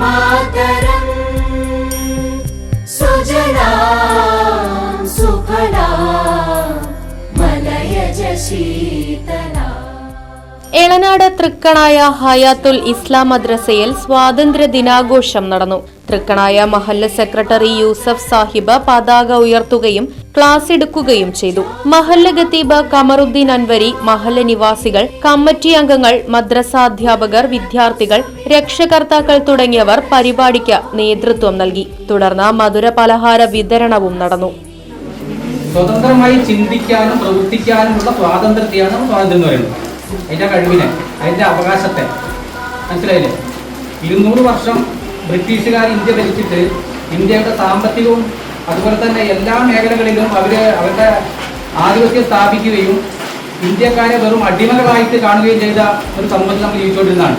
मातरम् सुजला सुफला मलयज शीतला എളനാട് തൃക്കണായ ഹയാത്തുൽ ഇസ്ലാം മദ്രസയിൽ സ്വാതന്ത്ര്യ ദിനാഘോഷം നടന്നു തൃക്കണായ മഹല്ല സെക്രട്ടറി യൂസഫ് സാഹിബ് പതാക ഉയർത്തുകയും ക്ലാസ് എടുക്കുകയും ചെയ്തു. മഹല്ല ഖത്തീബ് കമറുദ്ദീൻ അൻവരി മഹല്ല നിവാസികൾ കമ്മിറ്റി അംഗങ്ങൾ മദ്രസാധ്യാപകർ വിദ്യാർത്ഥികൾ രക്ഷകർത്താക്കൾ തുടങ്ങിയവർ പരിപാടിക്ക് നേതൃത്വം നൽകി. തുടർന്ന് മധുര പലഹാര വിതരണവും നടന്നു. സ്വതന്ത്രമായി ചിന്തിക്കാനും പ്രവർത്തിക്കാനുമുള്ള സ്വാതന്ത്ര്യത്തെയാണ് സ്വാതന്ത്ര്യം എന്ന് പറയുന്നത്. അതിന്റെ കഴിവിനെ അതിന്റെ അവകാശത്തെ. മനസ്സിലായില്ലേ? ഇരുന്നൂറ് വർഷം ബ്രിട്ടീഷുകാർ ഇന്ത്യ ഭരിച്ചിട്ട് ഇന്ത്യയുടെ സാമ്പത്തികവും അതുപോലെ തന്നെ എല്ലാ മേഖലകളിലും അവർ അവരുടെ ആധിപത്യം സ്ഥാപിക്കുകയും ഇന്ത്യക്കാരെ വെറും അടിമകളായിട്ട് കാണുകയും ചെയ്ത ഒരു സമൂഹത്തിൽ നമ്മൾ ജീവിച്ചുകൊണ്ടിരുന്നതാണ്.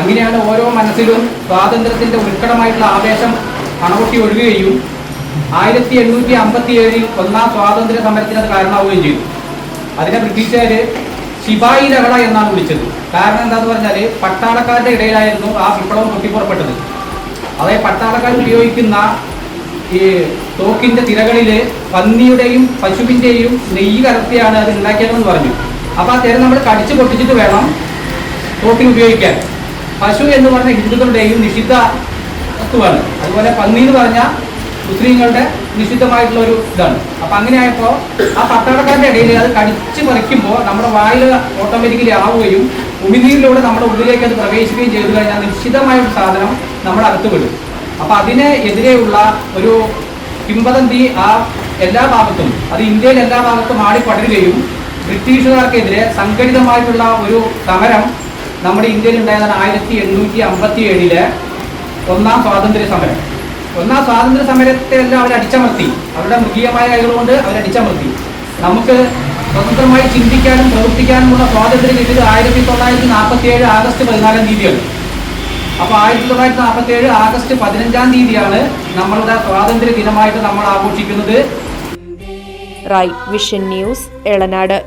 അങ്ങനെയാണ് ഓരോ മനസ്സിലും സ്വാതന്ത്ര്യത്തിന്റെ ഉത്കടമായിട്ടുള്ള ആവേശം അണപൊട്ടി ഒഴുകുകയും ആയിരത്തി എണ്ണൂറ്റി അമ്പത്തി ഏഴിൽ ഒന്നാം സ്വാതന്ത്ര്യ സമരത്തിന് അത് കാരണമാവുകയും ചെയ്തു. അതിനെ ബ്രിട്ടീഷുകാര് ശിപായി ലഹള എന്നാണ് വിളിച്ചത്. കാരണം എന്താന്ന് പറഞ്ഞാൽ പട്ടാളക്കാരുടെ ഇടയിലായിരുന്നു ആ വിപ്ലവം പൊട്ടിപ്പുറപ്പെട്ടത് അതായത് പട്ടാളക്കാർ ഉപയോഗിക്കുന്ന ഈ തോക്കിന്റെ തിരകളിൽ പന്നിയുടെയും പശുവിന്റെയും നെയ്യ് കലർത്തിയാണ് അത് ഉണ്ടാക്കിയതെന്ന് പറഞ്ഞു. അപ്പോൾ ആ തിര നമ്മൾ കടിച്ചു പൊട്ടിച്ചിട്ട് വേണം തോക്കിന് ഉപയോഗിക്കാൻ. പശു എന്ന് പറഞ്ഞ ഹിന്ദുക്കളുടെയും നിഷിദ്ധ വസ്തുവാണ്. അതുപോലെ പന്നി എന്ന് പറഞ്ഞ മുസ്ലിങ്ങളുടെ നിഷിദ്ധമായിട്ടുള്ള ഒരു ഇതാണ്. അപ്പൊ അങ്ങനെ ആയപ്പോ ആ പട്ടാളക്കാരുടെ ഇടയിൽ അത് കടിച്ച് പറിക്കുമ്പോൾ നമ്മുടെ വായിൽ ഓട്ടോമാറ്റിക്കലി ആവുകയും ഉമിനീരിലൂടെ നമ്മുടെ ഉള്ളിലേക്ക് അത് പ്രവേശിക്കുകയും ചെയ്തു കഴിഞ്ഞാൽ നിശ്ചിതമായ ഒരു സാധനം നമ്മുടെ അകത്ത് വിടും അപ്പൊ അതിനെ എതിരെയുള്ള ഒരു കിംവദന്തി ആ എല്ലാ ഭാഗത്തും അത് ഇന്ത്യയിൽ എല്ലാ ഭാഗത്തും ആടി പടരുകയും ബ്രിട്ടീഷുകാർക്കെതിരെ സംഘടിതമായിട്ടുള്ള ഒരു സമരം നമ്മുടെ ഇന്ത്യയിൽ ഉണ്ടായതാണ് ആയിരത്തി എണ്ണൂറ്റി അമ്പത്തി ഏഴിലെ ഒന്നാം സ്വാതന്ത്ര്യ സമരം. ഒന്നാം സ്വാതന്ത്ര്യ സമരത്തെ എല്ലാം അടിച്ചമർത്തി. അവരുടെ മൃഗീയമായ കൈകളുകൊണ്ട് അവരടിച്ചമർത്തി നമുക്ക് സ്വതന്ത്രമായി ചിന്തിക്കാനും പ്രവർത്തിക്കാനുമുള്ള സ്വാതന്ത്ര്യം കിട്ടിയത് ആയിരത്തി തൊള്ളായിരത്തി നാൽപ്പത്തി ഏഴ് ആഗസ്റ്റ് പതിനാലാം തീയതിയാണ്. അപ്പോൾ ആയിരത്തി തൊള്ളായിരത്തി നാൽപ്പത്തി ഏഴ് ആഗസ്റ്റ് പതിനഞ്ചാം തീയതിയാണ് നമ്മളുടെ സ്വാതന്ത്ര്യ ദിനമായിട്ട് നമ്മൾ ആഘോഷിക്കുന്നത്. Right Vision news Elanad.